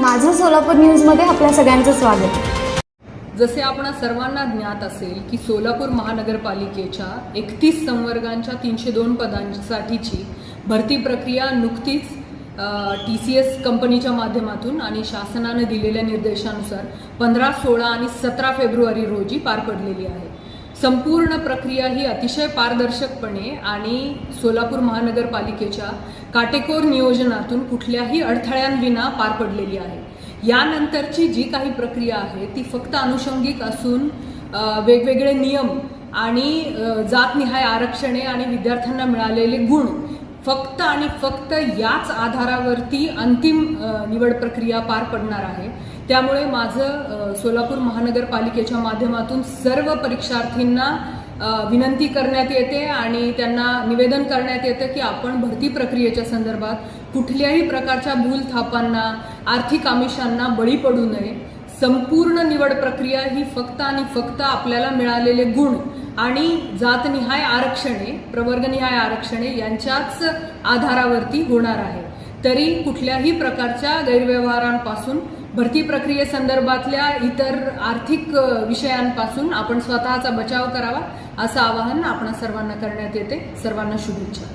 माझं सोलापूर न्यूजमध्ये आपल्या सगळ्यांचं स्वागत. जसे आपणा सर्वांना ज्ञात असेल की सोलापूर महानगरपालिकेच्या एकतीस संवर्गांच्या तीनशे दोन पदांसाठीची भरती प्रक्रिया नुकतीच टी सी एस कंपनीच्या माध्यमातून आणि शासनानं दिलेल्या निर्देशानुसार पंधरा सोळा आणि सतरा फेब्रुवारी रोजी पार पडलेली आहे. संपूर्ण प्रक्रिया ही अतिशय पारदर्शकपणे आणि सोलापूर महानगरपालिकेच्या काटेकोर नियोजनातून कुठल्याही अडथळ्यांविना पार पडलेली आहे. यानंतरची जी काही प्रक्रिया आहे ती फक्त अनुषंगिक असून वेगवेगळे नियम आणि जातनिहाय आरक्षणे आणि विद्यार्थ्यांना मिळालेले गुण फक्त आणि फक्त याच आधारावरती अंतिम निवड प्रक्रिया पार पडणार आहे. त्यामुळे माझं सोलापूर महानगरपालिकेच्या माध्यमातून सर्व परीक्षार्थींना विनंती करण्यात येते आणि त्यांना निवेदन करण्यात येतं की आपण भरती प्रक्रियेच्या संदर्भात कुठल्याही प्रकारच्या भूल थापांना आर्थिक आमिषांना बळी पडू नये. संपूर्ण निवड प्रक्रिया ही फक्त आणि फक्त आपल्याला मिळालेले गुण आणि जातनिहाय आरक्षणे प्रवर्गनिहाय आरक्षणे यांच्याच आधारावरती होणार आहे. तरी कुठल्याही प्रकारच्या गैरव्यवहारांपासून भरती प्रक्रियेसंदर्भातल्या इतर आर्थिक विषयांपासून आपण स्वतःचा बचाव करावा असं आवाहन आपण सर्वांना करण्यात येते. सर्वांना शुभेच्छा.